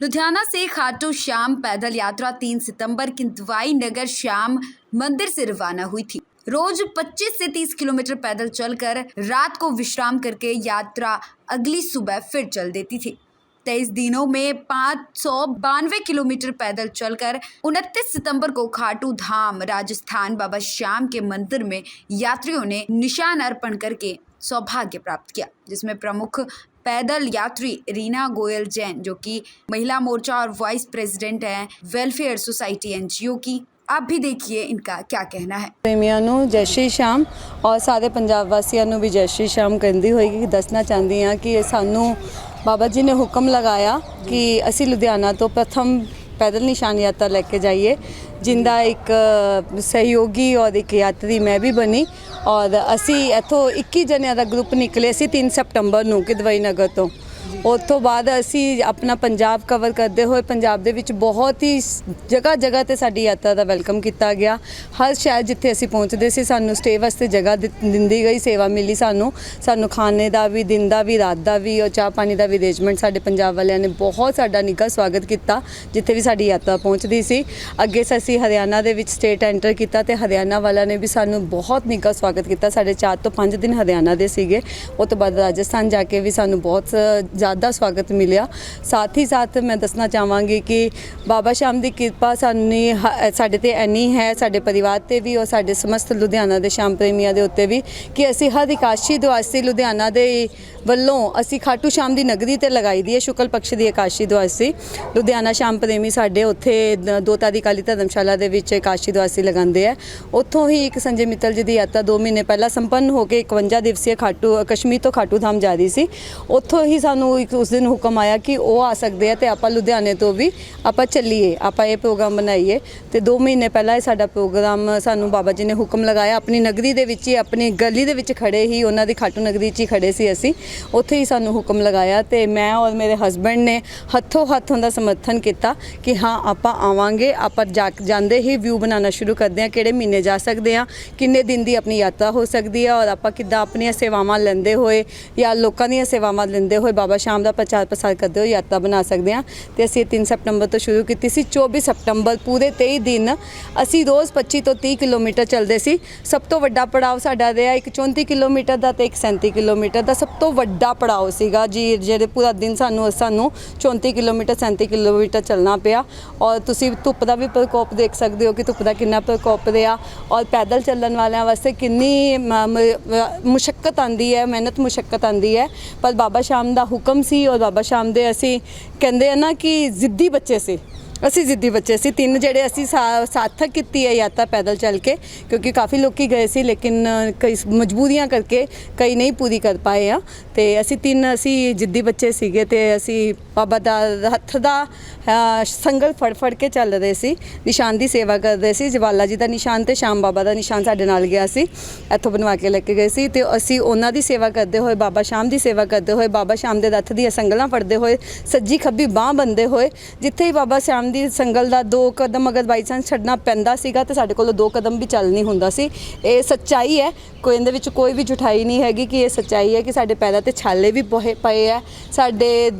लुधियाना से खाटू श्याम पैदल यात्रा 3 सितंबर किंतवाई नगर श्याम मंदिर से रवाना हुई थी। रोज 25 से 30 किलोमीटर पैदल चलकर रात को विश्राम करके यात्रा अगली सुबह फिर चल देती थी। तेईस दिनों में पाँच सौ बानवे किलोमीटर पैदल चलकर 29 सितंबर को खाटू धाम, राजस्थान बाबा श्याम के मंदिर में यात्रियों ने निशान अर्पण करके सौभाग्य प्राप्त किया, जिसमें प्रमुख पैदल यात्री रीना गोयल जैन जो कि महिला मोर्चा और वाइस प्रेसिडेंट हैं वेलफेयर सोसाइटी एनजीओ की आप भी देखिए इनका क्या कहना है ਪ੍ਰੇਮੀਆਂ ਨੂੰ ਜੈ ਸ਼੍ਰੀ ਸ਼ਾਮ ਔਰ ਸਾਰੇ ਪੰਜਾਬ ਵਾਸੀਆਂ ਨੂੰ ਵੀ ਜੈ ਸ਼੍ਰੀ ਸ਼ਾਮ ਕਹਿੰਦੀ ਹੋਏਗੀ ਦੱਸਣਾ ਚਾਹੁੰਦੀ ਹਾਂ ਕਿ ਸਾਨੂੰ ਬਾਬਾ ਜੀ ਨੇ ਹੁਕਮ ਲਗਾਇਆ ਕਿ ਅਸੀਂ ਲੁਧਿਆਣਾ ਤੋਂ ਪ੍ਰਥਮ ਪੈਦਲ ਨਿਸ਼ਾਨ ਯਾਤਰਾ ਲੈ ਕੇ ਜਾਈਏ, ਜਿੰਦਾ ਇੱਕ ਸਹਿਯੋਗੀ ਔਰ ਇੱਕ ਯਾਤਰੀ ਮੈਂ ਵੀ ਬਣੀ ਔਰ ਅਸੀਂ ਇੱਥੋਂ 21 ਜਣਿਆਂ ਦਾ ਗਰੁੱਪ ਨਿਕਲੇ ਸੀ 3 ਸਪਟੰਬਰ ਨੂੰ ਕਿਦਵਈ ਨਗਰ ਤੋਂ। ਉਸ ਤੋਂ ਬਾਅਦ ਅਸੀਂ ਆਪਣਾ ਪੰਜਾਬ ਕਵਰ ਕਰਦੇ ਹੋਏ ਪੰਜਾਬ ਦੇ ਵਿੱਚ ਬਹੁਤ ਹੀ ਜਗ੍ਹਾ ਜਗ੍ਹਾ ਤੇ ਸਾਡੀ ਯਾਤਰਾ ਦਾ ਵੈਲਕਮ ਕੀਤਾ ਗਿਆ। ਹਰ ਸ਼ਹਿਰ ਜਿੱਥੇ ਅਸੀਂ ਪਹੁੰਚਦੇ ਸੀ, ਸਾਨੂੰ ਸਟੇ ਵਾਸਤੇ ਜਗ੍ਹਾ ਦਿੱਤ- ਦਿੰਦੀ ਗਈ, ਸੇਵਾ ਮਿਲੀ ਸਾਨੂੰ। ਸਾਨੂੰ ਖਾਣੇ ਦਾ ਵੀ, ਦਿਨ ਦਾ ਵੀ, ਰਾਤ ਦਾ ਵੀ, ਔਰ ਚਾਹ ਪਾਣੀ ਦਾ ਵੀ ਅਰੇਂਜਮੈਂਟ ਸਾਡੇ ਪੰਜਾਬ ਵਾਲਿਆਂ ਨੇ ਬਹੁਤ ਸਾਡਾ ਨਿੱਘਾ ਸਵਾਗਤ ਕੀਤਾ, ਜਿੱਥੇ ਵੀ ਸਾਡੀ ਯਾਤਰਾ ਪਹੁੰਚਦੀ ਸੀ। ਅੱਗੇ ਅਸੀਂ ਹਰਿਆਣਾ ਦੇ ਵਿੱਚ ਸਟੇਟ ਐਂਟਰ ਕੀਤਾ ਤੇ ਹਰਿਆਣਾ ਵਾਲਿਆਂ ਨੇ ਵੀ ਸਾਨੂੰ ਬਹੁਤ ਨਿੱਘਾ ਸਵਾਗਤ ਕੀਤਾ। ਸਾਡੇ 4 ਤੋਂ 5 ਦਿਨ ਹਰਿਆਣਾ ਦੇ ਸੀਗੇ। ਉਹ ਤੋਂ ਬਾਅਦ ਰਾਜਸਥਾਨ ਜਾ ਕੇ ਵੀ ਸਾਨੂੰ ਬਹੁਤ ਜ਼ਿਆਦਾ ਸਵਾਗਤ ਮਿਲਿਆ। ਸਾਥ ਹੀ ਸਾਥ ਮੈਂ ਦੱਸਣਾ ਚਾਹਾਂਗੀ ਕਿ ਬਾਬਾ ਸ਼ਾਮ ਦੀ ਕਿਰਪਾ ਸਾਨੂੰ ਹ- ਸਾਡੇ ਤੇ ਐਨੀ ਹੈ, ਸਾਡੇ ਪਰਿਵਾਰ ਤੇ ਵੀ ਔਰ ਸਾਡੇ ਸਮਸਤ ਲੁਧਿਆਣਾ ਦੇ ਸ਼ਾਮ ਪ੍ਰੇਮੀਆਂ ਦੇ ਉੱਤੇ ਵੀ ਕਿ ਅਸੀਂ ਹਰ ਇਕਾਸ਼ੀ ਦੁਆਸੀ ਲੁਧਿਆਣਾ ਦੇ ਵੱਲੋਂ ਅਸੀਂ ਖਾਟੂ ਸ਼ਾਮ ਦੀ ਨਗਰੀ ਤੇ ਲਗਾਈ ਦੀ ਹੈ, ਸ਼ੁਕਲ ਪਕਸ਼ ਦੀ ਇਕਾਸ਼ੀ ਦੁਆਸੀ ਲੁਧਿਆਣਾ ਸ਼ਾਮ ਪ੍ਰੇਮੀ ਸਾਡੇ ਉੱਥੇ ਦ- ਦੋ ਤਾਰੀ ਕਾਲੀ ਧਰਮਸ਼ਾਲਾ ਦੇ ਵਿੱਚ ਇਕਾਸ਼ੀ ਦੁਆਸੀ ਲਗਾਉਂਦੇ ਆ। ਉੱਥੋਂ ਹੀ ਇੱਕ ਸੰਜੇ ਮਿੱਤਲ ਜੀ ਦੀ ਯਾਤਰਾ 2 ਮਹੀਨੇ ਪਹਿਲਾਂ ਸੰਪੰਨ ਹੋ ਕੇ 51 ਦਿਵਸੀय ਖਾਟੂ ਕਸ਼ਮੀਰ ਤੋਂ ਖਾਟੂ ਧਾਮ ਜਾ ਰਹੀ ਸੀ। ਉੱਥੋਂ ਹੀ ਸਾਨੂੰ ਇੱਕ ਉਸ ਦਿਨ ਹੁਕਮ ਆਇਆ ਕਿ ਉਹ ਆ ਸਕਦੇ ਆ ਤੇ ਆਪਾਂ ਲੁਧਿਆਣੇ ਤੋਂ ਵੀ ਆਪਾਂ ਚੱਲੀਏ, ਆਪਾਂ ਇਹ ਪ੍ਰੋਗਰਾਮ ਬਣਾਈਏ ਤੇ 2 ਮਹੀਨੇ ਪਹਿਲਾਂ ਇਹ ਸਾਡਾ ਪ੍ਰੋਗਰਾਮ ਸਾਨੂੰ ਬਾਬਾ ਜੀ ਨੇ ਹੁਕਮ ਲਗਾਇਆ, ਆਪਣੀ ਨਗਰੀ ਦੇ ਵਿੱਚ ਹੀ, ਆਪਣੀ ਗਲੀ ਦੇ ਵਿੱਚ ਖੜੇ ਹੀ ਉਹਨਾਂ ਦੀ ਖਾਟੂ ਨਗਰੀ 'ਚ ਹੀ ਖੜੇ ਸੀ ਅਸੀਂ, ਉੱਥੇ ਹੀ ਸਾਨੂੰ ਹੁਕਮ ਲਗਾਇਆ ਤੇ ਮੈਂ ਔਰ ਮੇਰੇ ਹਸਬੰਡ ਨੇ ਹੱਥੋਂ ਹੱਥ ਦਾ ਸਮਰਥਨ ਕੀਤਾ ਕਿ ਹਾਂ, ਆਪਾਂ ਆਵਾਂਗੇ, ਆਪਾਂ ਜਾ ਜਾਂਦੇ ਹੀ ਵਿਊ ਬਣਾਉਣਾ ਸ਼ੁਰੂ ਕਰਦੇ ਹਾਂ, ਕਿਹੜੇ ਮਹੀਨੇ ਜਾ ਸਕਦੇ ਹਾਂ, ਕਿੰਨੇ ਦਿਨ ਦੀ ਆਪਣੀ ਯਾਤਰਾ ਹੋ ਸਕਦੀ ਹੈ ਔਰ ਆਪਾਂ ਕਿੱਦਾਂ ਆਪਣੀਆਂ ਸੇਵਾਵਾਂ ਲੈਂਦੇ ਹੋਏ ਜਾਂ ਲੋਕਾਂ ਦੀਆਂ ਸੇਵਾਵਾਂ ਲੈਂਦੇ ਹੋਏ ਬਾਬਾ ਸ਼ਾਮ ਦਾ ਪ੍ਰਚਾਰ ਪ੍ਰਸਾਰ ਕਰਦੇ ਹੋਏ ਯਾਤਰਾ ਬਣਾ ਸਕਦੇ ਹਾਂ ਤੇ ਅਸੀਂ 3 ਸਪਟੰਬਰ ਤੋਂ ਸ਼ੁਰੂ ਕੀਤੀ ਸੀ 24 ਸਪਟੰਬਰ ਪੂਰੇ 23 ਦਿਨ ਅਸੀਂ ਰੋਜ਼ 25 ਤੋਂ 30 ਕਿਲੋਮੀਟਰ ਚੱਲਦੇ ਸੀ। ਸਭ ਤੋਂ ਵੱਡਾ ਪੜਾਅ ਸਾਡਾ ਰਿਹਾ ਇੱਕ 34 ਕਿਲੋਮੀਟਰ ਦਾ ਤੇ ਇੱਕ 37 ਕਿਲੋਮੀਟਰ ਦਾ। ਸਭ ਤੋਂ ਵੱਡਾ ਪੜਾਅ ਸੀਗਾ ਜੀ, ਜਿਹੜੇ ਪੂਰਾ ਦਿਨ ਸਾਨੂੰ ਸਾਨੂੰ 34 ਕਿਲੋਮੀਟਰ 37 ਕਿਲੋਮੀਟਰ ਚੱਲਣਾ ਪਿਆ ਔਰ ਤੁਸੀਂ ਧੁੱਪ ਦਾ ਵੀ ਪ੍ਰਕੋਪ ਦੇਖ ਸਕਦੇ ਹੋ ਕਿ ਧੁੱਪ ਦਾ ਕਿੰਨਾ ਪ੍ਰਕੋਪ ਰਿਹਾ ਔਰ ਪੈਦਲ ਚੱਲਣ ਵਾਲਿਆਂ ਵਾਸਤੇ ਕਿੰਨੀ ਮੁਸ਼ਕਲ ਆਂਦੀ ਹੈ, ਮਿਹਨਤ ਮੁਸ਼ਕਲ ਆਂਦੀ ਹੈ। ਪਰ ਬਾਬਾ ਸ਼ਾਮ ਦਾ ਹੁਕਮ ਸੀ ਔਰ ਬਾਬਾ ਸ਼ਾਮ ਦੇ ਅਸੀਂ ਕਹਿੰਦੇ ਆ ਨਾ ਕਿ ਜ਼ਿੱਦੀ ਬੱਚੇ ਸੀ। ਅਸੀਂ ਜ਼ਿੱਦੀ ਬੱਚੇ ਸੀ ਤਿੰਨ ਜਿਹੜੇ ਅਸੀਂ ਸਾ- ਸਾਰਥਕ ਕੀਤੀ ਹੈ ਯਾਤਰਾ ਪੈਦਲ ਚੱਲ ਕੇ ਕਿਉਂਕਿ ਕਾਫੀ ਲੋਕੀ ਗਏ ਸੀ ਲੇਕਿਨ ਕਈ ਮਜਬੂਰੀਆਂ ਕਰਕੇ ਕਈ ਨਹੀਂ ਪੂਰੀ ਕਰ ਪਾਏ ਆ। ਤੇ ਅਸੀਂ ਤਿੰਨ ਅਸੀਂ ਜਿੱਦੀ ਬੱਚੇ ਸੀਗੇ ਤੇ ਅਸੀਂ ਬਾਬਾ ਦਾ ਹੱਥ ਦਾ ਅ, ਸੰਗਲ ਫੜ ਫੜ ਕੇ ਚੱਲ ਰਹੇ ਸੀ ਨਿਸ਼ਾਨ ਦੀ ਸੇਵਾ ਕਰਦੇ ਸੀ ਜਵਾਲਾ ਜੀ ਦਾ ਨਿਸ਼ਾਨ ਤੇ ਸ਼ਾਮ ਬਾਬਾ ਦਾ ਨਿਸ਼ਾਨ ਸਾਡੇ ਨਾਲ ਗਿਆ ਸੀ ਇੱਥੋਂ ਬਣਵਾ ਕੇ ਲੈ ਕੇ ਗਏ ਸੀ ਤੇ ਅਸੀਂ ਉਹਨਾਂ ਦੀ ਸੇਵਾ ਕਰਦੇ ਹੋਏ ਬਾਬਾ ਸ਼ਾਮ ਦੀ ਸੇਵਾ ਕਰਦੇ ਹੋਏ ਬਾਬਾ ਸ਼ਾਮ ਦੇ ਰੱਥ ਦੀਆਂ ਸੰਗਲਾਂ ਫੜਦੇ ਹੋਏ ਸੱਜੀ ਖੱਬੀ ਬਾਹ ਬੰਦੇ ਹੋਏ ਜਿੱਥੇ ਹੀ ਬਾਬਾ ਸ਼ਾਮ ਦੀ ਸੰਗਲ ਦਾ ਦੋ ਕਦਮ ਅਗਰ ਬਾਈ ਚਾਂਸ ਛੱਡਣਾ ਪੈਂਦਾ ਸੀਗਾ ਤੇ ਸਾਡੇ ਕੋਲੋਂ ਦੋ ਕਦਮ ਵੀ ਚੱਲ ਨਹੀਂ ਹੁੰਦਾ ਸੀ। ਇਹ ਸੱਚਾਈ ਹੈ। ਕੋਈ ਇਹਦੇ ਵਿੱਚ ਕੋਈ ਵੀ ਝੁਠਾਈ ਨਹੀਂ ਹੈਗੀ ਕਿ ਇਹ ਸੱਚਾਈ ਹੈ ਕਿ ਸਾਡੇ ਪੈਰਾਂ ਤੇ ਛਾਲੇ ਵੀ ਪਏ ਪਏ ਆ ਸਾਡੇ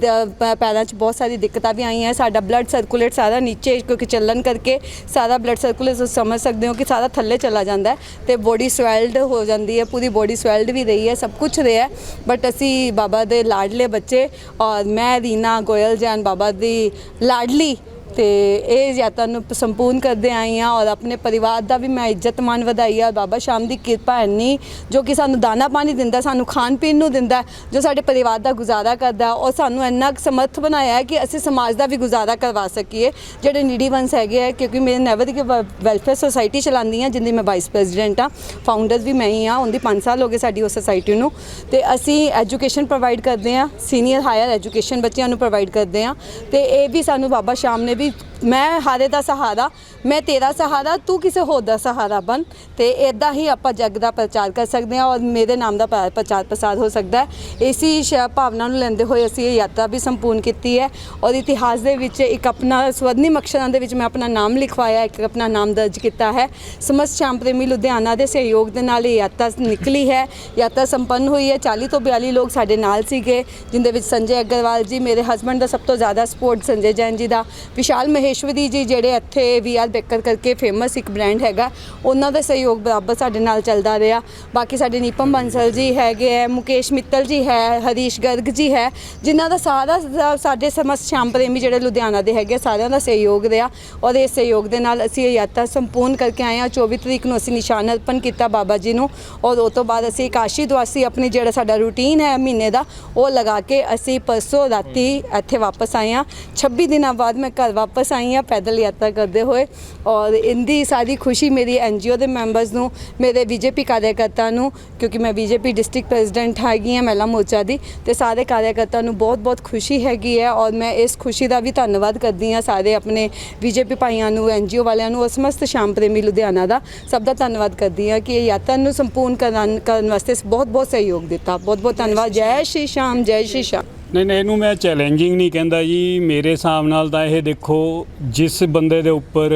ਪੈਰਾਂ 'ਚ ਬਹੁਤ ਸਾਰੀ ਦਿੱਕਤਾਂ ਵੀ ਆਈਆਂ ਸਾਡਾ ਬਲੱਡ ਸਰਕੂਲੇਟ ਸਾਰਾ ਨੀਚੇ ਕਿਉਂਕਿ ਚੱਲਣ ਕਰਕੇ ਸਾਰਾ ਬਲੱਡ ਸਰਕੂਲੇਟ ਤੁਸੀਂ ਸਮਝ ਸਕਦੇ ਹੋ ਕਿ ਸਾਰਾ ਥੱਲੇ ਚਲਾ ਜਾਂਦਾ ਹੈ ਤੇ ਬੋਡੀ ਸਵੈਲਡ ਹੋ ਜਾਂਦੀ ਹੈ। ਪੂਰੀ ਬੋਡੀ ਸਵੈਲਡ ਵੀ ਰਹੀ ਹੈ। ਸਭ ਕੁਝ ਰਿਹਾ ਬਟ ਅਸੀਂ ਬਾਬਾ ਦੇ ਲਾਡਲੇ ਬੱਚੇ ਔਰ ਮੈਂ, ਰੀਨਾ, ਗੋਇਲ ਜੈਨ ਬਾਬਾ ਦੀ ਲਾਡਲੀ ਤੇ ਇਹ ਯਾਤਰਾ ਨੂੰ ਸੰਪੂਰਨ ਕਰਦੇ ਆਈ ਹਾਂ ਔਰ ਆਪਣੇ ਪਰਿਵਾਰ ਦਾ ਵੀ ਮੈਂ ਇੱਜ਼ਤ ਮਾਨ ਵਧਾਈ ਆ ਬਾਬਾ ਸ਼ਾਮ ਦੀ ਕਿਰਪਾ ਇੰਨੀ ਜੋ ਕਿ ਸਾਨੂੰ ਦਾਣਾ ਪਾਣੀ ਦਿੰਦਾ, ਸਾਨੂੰ ਖਾਣ ਪੀਣ ਨੂੰ ਦਿੰਦਾ, ਜੋ ਸਾਡੇ ਪਰਿਵਾਰ ਦਾ ਗੁਜ਼ਾਰਾ ਕਰਦਾ ਔਰ ਸਾਨੂੰ ਇੰਨਾ ਕੁ ਸਮਰਥ ਬਣਾਇਆ ਕਿ ਅਸੀਂ ਸਮਾਜ ਦਾ ਵੀ ਗੁਜ਼ਾਰਾ ਕਰਵਾ ਸਕੀਏ। ਜਿਹੜੇ ਨੀਡੀ ਵੰਸ ਹੈਗੇ ਆ, ਕਿਉਂਕਿ ਮੇਰੇ ਨੈਵਰ ਦੀ ਵੈਲਫੇਅਰ ਸੁਸਾਇਟੀ ਚਲਾਉਂਦੀ ਹਾਂ, ਜਿੰਦੀ ਮੈਂ ਵਾਈਸ ਪ੍ਰੈਜ਼ੀਡੈਂਟ ਆ ਫਾਊਂਡਰ ਵੀ ਮੈਂ ਹੀ ਆ ਉਹਦੀ 5 ਸਾਲ ਹੋ ਗਏ ਸਾਡੀ ਉਸ ਸੁਸਾਇਟੀ ਨੂੰ। ਤੇ ਅਸੀਂ ਐਜੂਕੇਸ਼ਨ ਪ੍ਰੋਵਾਈਡ ਕਰਦੇ ਹਾਂ ਸੀਨੀਅਰ ਹਾਇਰ ਐਜੂਕੇਸ਼ਨ ਬੱਚਿਆਂ ਨੂੰ ਪ੍ਰੋਵਾਈਡ ਕਰਦੇ ਹਾਂ। ਤੇ ਇਹ ਵੀ ਸਾਨੂੰ ਬਾਬਾ ਸ਼ਾਮ ਨੇ ਵੀ нитку. ਮੈਂ ਹਾਰੇ ਦਾ ਸਹਾਰਾ, ਮੈਂ ਤੇਰਾ ਸਹਾਰਾ, ਤੂੰ ਕਿਸੇ ਹੋਰ ਦਾ ਸਹਾਰਾ ਬਣ। ਤੇ ਇਦਾਂ ਹੀ ਆਪਾਂ ਜੱਗ ਦਾ ਪ੍ਰਚਾਰ ਕਰ ਸਕਦੇ ਹਾਂ ਔਰ ਮੇਰੇ ਨਾਮ ਦਾ ਪ੍ਰ- ਪ੍ਰਚਾਰ ਪ੍ਰਸਾਰ ਹੋ ਸਕਦਾ ਹੈ। ਇਸੀ ਸ਼ ਭਾਵਨਾ ਨੂੰ ਲੈਂਦੇ ਹੋਏ ਅਸੀਂ ਇਹ ਯਾਤਰਾ ਵੀ ਸੰਪੂਰਨ ਕੀਤੀ ਹੈ ਔਰ ਇਤਿਹਾਸ ਦੇ ਵਿੱਚ ਇੱਕ ਆਪਣਾ ਸਵਰਨਿਮ ਅਕਸ਼ਰਾਂ ਦੇ ਵਿੱਚ ਮੈਂ ਆਪਣਾ ਨਾਮ ਲਿਖਵਾਇਆ, ਇੱਕ ਆਪਣਾ ਨਾਮ ਦਰਜ ਕੀਤਾ ਹੈ। ਸਮਸਤ ਸ਼ਾਮ ਪ੍ਰੇਮੀ ਲੁਧਿਆਣਾ ਦੇ ਸਹਿਯੋਗ ਦੇ ਨਾਲ ਇਹ ਯਾਤਰਾ ਨਿਕਲੀ ਹੈ। ਯਾਤਰਾ ਸੰਪੰਨ ਹੋਈ ਹੈ। 40 ਤੋਂ 42 ਲੋਕ ਸਾਡੇ ਨਾਲ ਸੀਗੇ, ਜਿੰਦੇ ਵਿੱਚ ਸੰਜੇ ਅਗਰਵਾਲ ਜੀ, ਮੇਰੇ ਹਸਬੰਡ ਦਾ ਸਭ ਤੋਂ ਜ਼ਿਆਦਾ ਸਪੋਰਟ ਸੰਜੇ ਜੈਨ ਜੀ ਦਾ। ਵਿਸ਼ਾਲ ਮਹੇਸ਼ਵਰੀ ਜੀ ਜਿਹੜੇ ਇੱਥੇ ਵੀ ਆਰ ਬੇਕਰ ਕਰਕੇ ਫੇਮਸ ਇੱਕ ਬ੍ਰਾਂਡ ਹੈਗਾ, ਉਹਨਾਂ ਦਾ ਸਹਿਯੋਗ ਬਰਾਬਰ ਸਾਡੇ ਨਾਲ ਚੱਲਦਾ ਰਿਹਾ। ਬਾਕੀ ਸਾਡੇ ਨੀਪਮ ਬੰਸਲ ਜੀ ਹੈਗੇ ਹੈ ਮੁਕੇਸ਼ ਮਿੱਤਲ ਜੀ ਹੈ, ਹਰੀਸ਼ ਗਰਗ ਜੀ ਹੈ, ਜਿਨ੍ਹਾਂ ਦਾ ਸਾਰਾ ਸਾਡੇ ਸਮਸਤ ਸ਼ਾਮ ਪ੍ਰੇਮੀ ਜਿਹੜੇ ਲੁਧਿਆਣਾ ਦੇ ਹੈਗੇ ਸਾਰਿਆਂ ਦਾ ਸਹਿਯੋਗ ਰਿਹਾ। ਔਰ ਇਸ ਸਹਿਯੋਗ ਦੇ ਨਾਲ ਅਸੀਂ ਇਹ ਯਾਤਰਾ ਸੰਪੂਰਨ ਕਰਕੇ ਆਏ ਹਾਂ। 24 ਤਰੀਕ ਨੂੰ ਅਸੀਂ ਨਿਸ਼ਾਨ ਅਰਪਣ ਕੀਤਾ ਬਾਬਾ ਜੀ ਨੂੰ। ਔਰ ਉਹ ਤੋਂ ਬਾਅਦ ਅਸੀਂ ਕਾਸ਼ੀ ਦਵਾਸੀ ਆਪਣੀ ਜਿਹੜਾ ਸਾਡਾ ਰੂਟੀਨ ਹੈ ਮਹੀਨੇ ਦਾ, ਉਹ ਲਗਾ ਕੇ ਅਸੀਂ ਪਰਸੋਂ ਰਾਤੀ ਇੱਥੇ ਵਾਪਸ ਆਏ ਹਾਂ। 26 ਦਿਨਾਂ ਬਾਅਦ ਮੈਂ ਘਰ ਵਾਪਸ ਆਈ ਹਾਂ ਪੈਦਲ ਯਾਤਰਾ ਕਰਦੇ ਹੋਏ ਔਰ ਇੰਦੀ ਸਾਰੀ ਖੁਸ਼ੀ ਮੇਰੀ ਐਨਜੀਓ ਦੇ ਮੈਂਬਰਸ ਨੂੰ, ਮੇਰੇ ਬੀਜੇਪੀ ਕਾਰਜਕਰਤਾ ਨੂੰ, ਕਿਉਂਕਿ ਮੈਂ ਬੀਜੇਪੀ ਡਿਸਟ੍ਰਿਕਟ ਪ੍ਰੈਜ਼ੀਡੈਂਟ ਹੈਗੀ ਹਾਂ, ਮਹਿਲਾ ਮੋਰਚਾ ਦੀ, ਤੇ ਸਾਰੇ ਕਾਰਜਕਰਤਾ ਨੂੰ ਬਹੁਤ ਬਹੁਤ ਖੁਸ਼ੀ ਹੈਗੀ ਹੈ ਔਰ ਮੈਂ ਇਸ ਖੁਸ਼ੀ ਦਾ ਵੀ ਧੰਨਵਾਦ ਕਰਦੀ ਹਾਂ ਸਾਰੇ ਆਪਣੇ ਬੀਜੇਪੀ ਭਾਈਆਂ ਨੂੰ, ਐਨਜੀਓ ਵਾਲਿਆਂ ਨੂੰ ਔਰ ਸਮਸਤ ਸ਼ਾਮ ਪ੍ਰੇਮੀ ਲੁਧਿਆਣਾ ਦਾ, ਸਭ ਦਾ ਧੰਨਵਾਦ ਕਰਦੀ ਹਾਂ ਕਿ ਇਹ ਯਾਤਰਾ ਨੂੰ ਸੰਪੂਰਨ ਕਰਨ ਵਾਸਤੇ ਬਹੁਤ ਬਹੁਤ ਸਹਿਯੋਗ ਦਿੱਤਾ। ਬਹੁਤ ਬਹੁਤ ਧੰਨਵਾਦ। ਜੈ ਸ਼੍ਰੀ ਸ਼ਾਮ, ਜੈ ਸ਼੍ਰੀ ਸ਼ਾਮ। ਨਹੀਂ ਨਹੀਂ ਇਹਨੂੰ ਮੈਂ ਚੈਲੰਜਿੰਗ ਨਹੀਂ ਕਹਿੰਦਾ ਜੀ ਮੇਰੇ ਹਿਸਾਬ ਨਾਲ ਤਾਂ ਇਹ ਦੇਖੋ ਜਿਸ ਬੰਦੇ ਦੇ ਉੱਪਰ।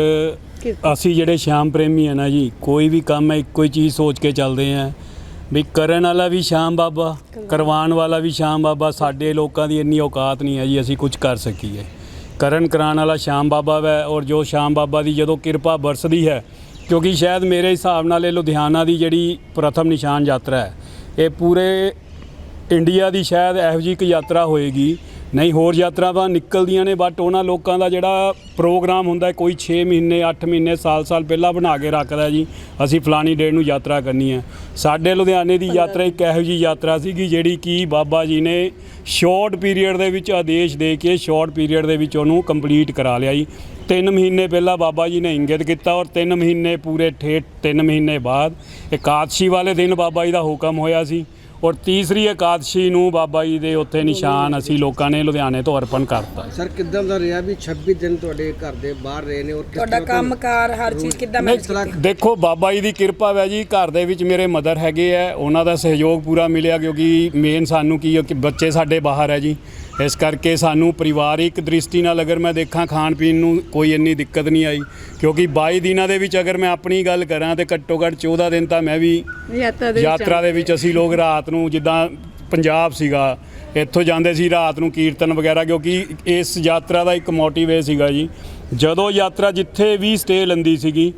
ਅਸੀਂ ਜਿਹੜੇ ਸ਼ਾਮ ਪ੍ਰੇਮੀ ਆ ਨਾ ਜੀ ਕੋਈ ਵੀ ਕੰਮ ਹੈ ਇੱਕੋ ਹੀ ਚੀਜ਼ ਸੋਚ ਕੇ ਚੱਲਦੇ ਆ ਵੀ ਕਰਨ ਵਾਲਾ ਵੀ ਸ਼ਾਮ ਬਾਬਾ ਕਰਵਾਉਣ ਵਾਲਾ ਵੀ ਸ਼ਾਮ ਬਾਬਾ ਸਾਡੇ ਲੋਕਾਂ ਦੀ ਇੰਨੀ ਔਕਾਤ ਨਹੀਂ ਹੈ ਜੀ ਅਸੀਂ ਕੁਝ ਕਰ ਸਕੀਏ ਕਰਨ ਕਰਾਉਣ ਵਾਲਾ ਸ਼ਾਮ ਬਾਬਾ ਹੈ ਔਰ ਜੋ ਸ਼ਾਮ ਬਾਬਾ ਦੀ ਜਦੋਂ ਕਿਰਪਾ ਬਰਸਦੀ ਹੈ ਕਿਉਂਕਿ ਸ਼ਾਇਦ ਮੇਰੇ ਹਿਸਾਬ ਨਾਲ ਇਹ ਲੁਧਿਆਣਾ ਦੀ ਜਿਹੜੀ ਪ੍ਰਥਮ ਨਿਸ਼ਾਨ ਯਾਤਰਾ ਹੈ ਇਹ ਪੂਰੇ ਇੰਡੀਆ ਦੀ ਸ਼ਾਇਦ ਇਹੋ ਜਿਹੀ ਇੱਕ ਯਾਤਰਾ ਹੋਏਗੀ। ਨਹੀਂ, ਹੋਰ ਯਾਤਰਾਵਾਂ ਨਿਕਲਦੀਆਂ ਨੇ ਬਟ ਉਹਨਾਂ ਲੋਕਾਂ ਦਾ ਜਿਹੜਾ ਪ੍ਰੋਗਰਾਮ ਹੁੰਦਾ ਕੋਈ 6 ਮਹੀਨੇ 8 ਮਹੀਨੇ ਸਾਲ-ਸਾਲ ਪਹਿਲਾਂ ਬਣਾ ਕੇ ਰੱਖਦਾ ਜੀ। ਅਸੀਂ ਫਲਾਣੀ ਡੇਟ ਨੂੰ ਯਾਤਰਾ ਕਰਨੀ ਹੈ। ਸਾਡੇ ਲੁਧਿਆਣੇ ਦੀ ਯਾਤਰਾ ਇੱਕ ਇਹੋ ਜਿਹੀ ਯਾਤਰਾ ਸੀਗੀ, ਜਿਹੜੀ ਕਿ ਬਾਬਾ ਜੀ ਨੇ ਸ਼ਾਰਟ ਪੀਰੀਅਡ ਦੇ ਵਿੱਚ ਆਦੇਸ਼ ਦੇ ਕੇ ਸ਼ਾਰਟ ਪੀਰੀਅਡ ਦੇ ਵਿੱਚ ਉਹਨੂੰ ਕੰਪਲੀਟ ਕਰਾ ਲਿਆ ਜੀ। 3 ਮਹੀਨੇ ਪਹਿਲਾਂ ਬਾਬਾ ਜੀ ਨੇ ਇੰਗਿਤ ਕੀਤਾ ਔਰ 3 ਮਹੀਨੇ ਪੂਰੇ ਠੇਠ 3 ਮਹੀਨੇ ਬਾਅਦ ਇਕਾਦਸ਼ੀ ਵਾਲੇ ਦਿਨ ਬਾਬਾ ਜੀ ਦਾ ਹੁਕਮ ਹੋਇਆ ਸੀ। ਔਰ ਤੀਸਰੀ ਇਕਾਦਸ਼ੀ ਨੂੰ ਬਾਬਾ ਜੀ ਦੇ ਉੱਥੇ ਨਿਸ਼ਾਨ ਅਸੀਂ ਲੋਕਾਂ ਨੇ ਲੁਧਿਆਣੇ ਤੋਂ ਅਰਪਣ ਕਰਤਾ ਸਰ ਕਿੱਦਾਂ ਦਾ ਰਿਹਾ ਵੀ 26 ਦਿਨ ਤੁਹਾਡੇ ਘਰ ਦੇ ਬਾਹਰ ਰਹੇ ਨੇ ਔਰ ਕਿਸ ਤੁਹਾਡਾ ਤਰ੍ਹਾਂ ਕੰਮਕਾਰ ਹਰ ਚੀਜ਼ ਕਿੱਦਾਂ ਕੀਤੀ? ਦੇਖੋ ਬਾਬਾ ਜੀ ਦੀ ਕਿਰਪਾ ਹੈ ਜੀ ਘਰ ਦੇ ਵਿੱਚ ਮੇਰੇ ਮਦਰ ਹੈਗੇ ਆ ਉਹਨਾਂ ਦਾ ਸਹਿਯੋਗ ਪੂਰਾ ਮਿਲਿਆ ਕਿਉਂਕਿ ਮੇਨ ਸਾਨੂੰ ਕੀ ਹੈ ਕਿ ਬੱਚੇ ਸਾਡੇ ਬਾਹਰ ਹੈ ਜੀ। ਇਸ ਕਰਕੇ ਸਾਨੂੰ ਪਰਿਵਾਰਿਕ ਦ੍ਰਿਸ਼ਟੀ ਨਾਲ ਅਗਰ ਮੈਂ ਦੇਖਾਂ ਖਾਣ ਪੀਣ ਨੂੰ ਕੋਈ ਇੰਨੀ ਦਿੱਕਤ ਨਹੀਂ ਆਈ ਕਿਉਂਕਿ 22 ਦਿਨਾਂ ਦੇ ਵਿੱਚ ਅਗਰ ਮੈਂ ਆਪਣੀ ਗੱਲ ਕਰਾਂ ਤੇ ਘੱਟੋ ਘੱਟ 14 ਦਿਨ ਤਾਂ ਮੈਂ ਵੀ ਯਾਤਰਾ ਦੇ ਵਿੱਚ ਅਸੀਂ ਲੋਕ ਰਾਤ ਨੂੰ ਜਿੱਦਾਂ ਪੰਜਾਬ ਸੀਗਾ ਇੱਥੋਂ ਜਾਂਦੇ ਸੀ ਰਾਤ ਨੂੰ ਕੀਰਤਨ ਵਗੈਰਾ ਕਿਉਂਕਿ ਇਸ ਯਾਤਰਾ ਦਾ ਇੱਕ ਮੋਟਿਵ ਇਹ ਸੀਗਾ ਜੀ ਜਦੋਂ ਯਾਤਰਾ ਜਿੱਥੇ ਵੀ ਸਟੇ ਲੈਂਦੀ ਸੀਗੀ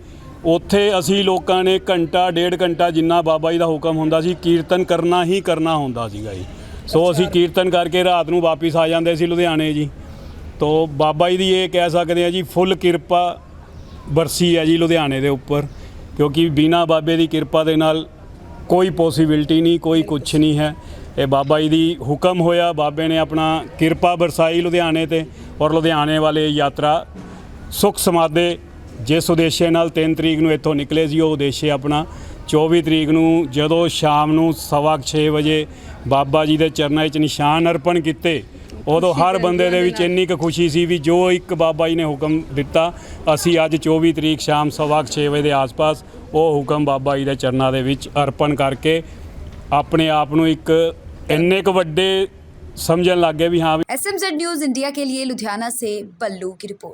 ਉੱਥੇ ਅਸੀਂ ਲੋਕਾਂ ਨੇ ਘੰਟਾ ਡੇਢ ਘੰਟਾ ਜਿੰਨਾ ਬਾਬਾ ਜੀ ਦਾ ਹੁਕਮ ਹੁੰਦਾ ਸੀ ਕੀਰਤਨ ਕਰਨਾ ਹੀ ਕਰਨਾ ਹੁੰਦਾ ਸੀਗਾ ਜੀ। ਸੋ ਅਸੀਂ ਕੀਰਤਨ ਕਰਕੇ ਰਾਤ ਨੂੰ ਵਾਪਿਸ ਆ ਜਾਂਦੇ ਸੀ ਲੁਧਿਆਣੇ ਜੀ। ਤੋ ਬਾਬਾ ਜੀ ਦੀ ਇਹ ਕਹਿ ਸਕਦੇ ਆ ਜੀ ਫੁੱਲ ਕਿਰਪਾ ਬਰਸੀ ਹੈ ਜੀ ਲੁਧਿਆਣੇ ਦੇ ਉੱਪਰ ਕਿਉਂਕਿ ਬਿਨਾ ਬਾਬੇ ਦੀ ਕਿਰਪਾ ਦੇ ਨਾਲ ਕੋਈ ਪੋਸੀਬਿਲਟੀ ਨਹੀਂ, ਕੋਈ ਕੁਝ ਨਹੀਂ ਹੈ। ਇਹ ਬਾਬਾ ਜੀ ਦੀ ਹੁਕਮ ਹੋਇਆ, ਬਾਬੇ ਨੇ ਆਪਣਾ ਕਿਰਪਾ ਬਰਸਾਈ ਲੁਧਿਆਣੇ ਤੇ ਔਰ ਲੁਧਿਆਣੇ ਵਾਲੇ ਯਾਤਰਾ ਸੁਖ ਸਮਾਦੇ ਜਿਸ ਉਦੇਸ਼ੇ ਨਾਲ 3 ਤਰੀਕ ਨੂੰ ਇੱਥੋਂ ਨਿਕਲੇ ਸੀ, ਉਹ ਉਦੇਸ਼ੇ ਆਪਣਾ 24 ਤਰੀਕ ਨੂੰ ਜਦੋਂ ਸ਼ਾਮ ਨੂੰ ਸਵਾ ਕੁ ਛੇ ਵਜੇ ਬਾਬਾ ਜੀ ਦੇ ਚਰਨਾਂ 'ਚ ਨਿਸ਼ਾਨ ਅਰਪਣ ਕੀਤੇ ਉਦੋਂ ਹਰ ਬੰਦੇ ਦੇ ਵਿੱਚ ਇੰਨੀ ਕੁ ਖੁਸ਼ੀ ਸੀ ਵੀ ਜੋ ਇੱਕ ਬਾਬਾ ਜੀ ਨੇ ਹੁਕਮ ਦਿੱਤਾ ਅਸੀਂ ਅੱਜ 24 ਤਰੀਕ ਸ਼ਾਮ 6:30 ਵਜੇ ਦੇ ਆਸ-ਪਾਸ ਉਹ ਹੁਕਮ ਬਾਬਾ ਜੀ ਦੇ ਚਰਨਾਂ ਦੇ ਵਿੱਚ ਅਰਪਣ ਕਰਕੇ ਆਪਣੇ ਆਪ ਨੂੰ ਇੱਕ ਇੰਨੇ ਕੁ ਵੱਡੇ ਸਮਝਣ ਲੱਗੇ ਵੀ ਹਾਂ ਵੀ ਐਸਐਮਜ਼ੈਡ ਨਿਊਜ਼ ਇੰਡੀਆ ਕੇ ਲਈ ਲੁਧਿਆਣਾ ਸੇ ਬੱਲੂ ਕੀ ਰਿਪੋਰਟ।